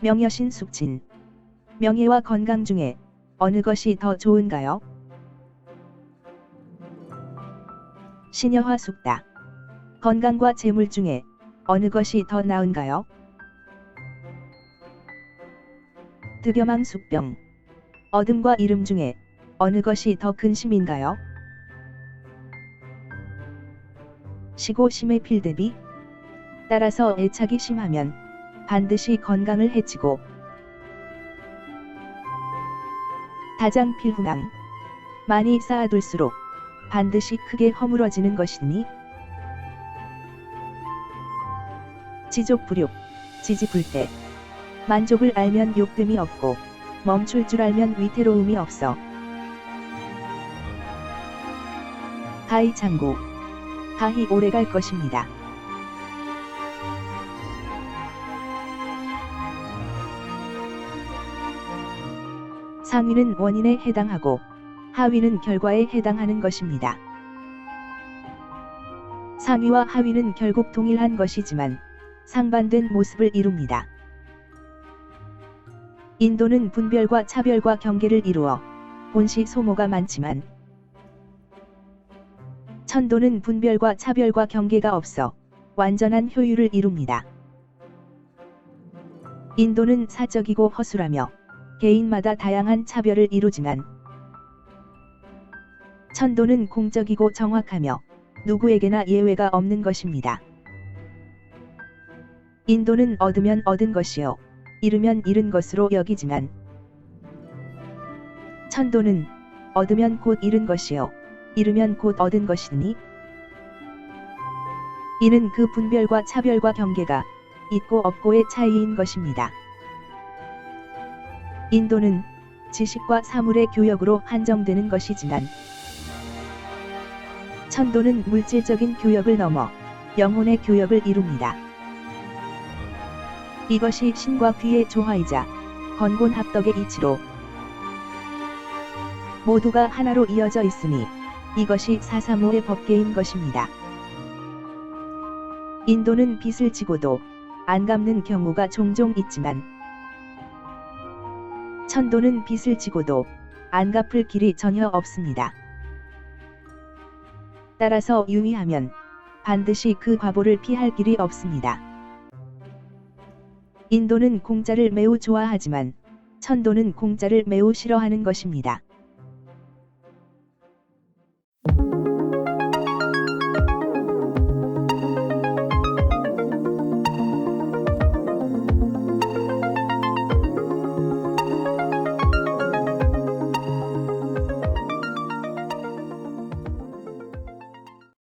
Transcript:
명여신 숙진. 명예와 건강 중에 어느 것이 더 좋은가요? 신여화 숙다. 건강과 재물 중에 어느 것이 더 나은가요? 득여망 숙병. 어둠과 이름 중에 어느 것이 더 근심인가요? 시고 심의 필대비. 따라서 애착이 심하면 반드시 건강을 해치고 다장 필후낭. 많이 쌓아둘수록 반드시 크게 허물어지는 것이니 지족불욕, 지지불대. 만족을 알면 욕됨이 없고 멈출 줄 알면 위태로움이 없어. 하이 장구. 하이 오래 갈 것입니다. 상위는 원인에 해당하고 하위는 결과에 해당하는 것입니다. 상위와 하위는 결국 동일한 것이지만 상반된 모습을 이룹니다. 인도는 분별과 차별과 경계를 이루어 본시 소모가 많지만 천도는 분별과 차별과 경계가 없어 완전한 효율을 이룹니다. 인도는 사적이고 허술하며 개인마다 다양한 차별을 이루지만 천도는 공적이고 정확하며 누구에게나 예외가 없는 것입니다. 인도는 얻으면 얻은 것이요. 잃으면 잃은 것으로 여기지만 천도는 얻으면 곧 잃은 것이요. 잃으면 곧 얻은 것이니 이는 그 분별과 차별과 경계가 있고 없고의 차이인 것입니다. 인도는 지식과 사물의 교역으로 한정되는 것이지만 천도는 물질적인 교역을 넘어 영혼의 교역을 이룹니다. 이것이 신과 귀의 조화이자 건곤합덕의 이치로 모두가 하나로 이어져 있으니 이것이 사사모의 법계인 것입니다. 인도는 빚을 지고도 안 갚는 경우가 종종 있지만 천도는 빚을 지고도 안 갚을 길이 전혀 없습니다. 따라서 유의하면 반드시 그 과보를 피할 길이 없습니다. 인도는 공짜를 매우 좋아하지만 천도는 공짜를 매우 싫어하는 것입니다.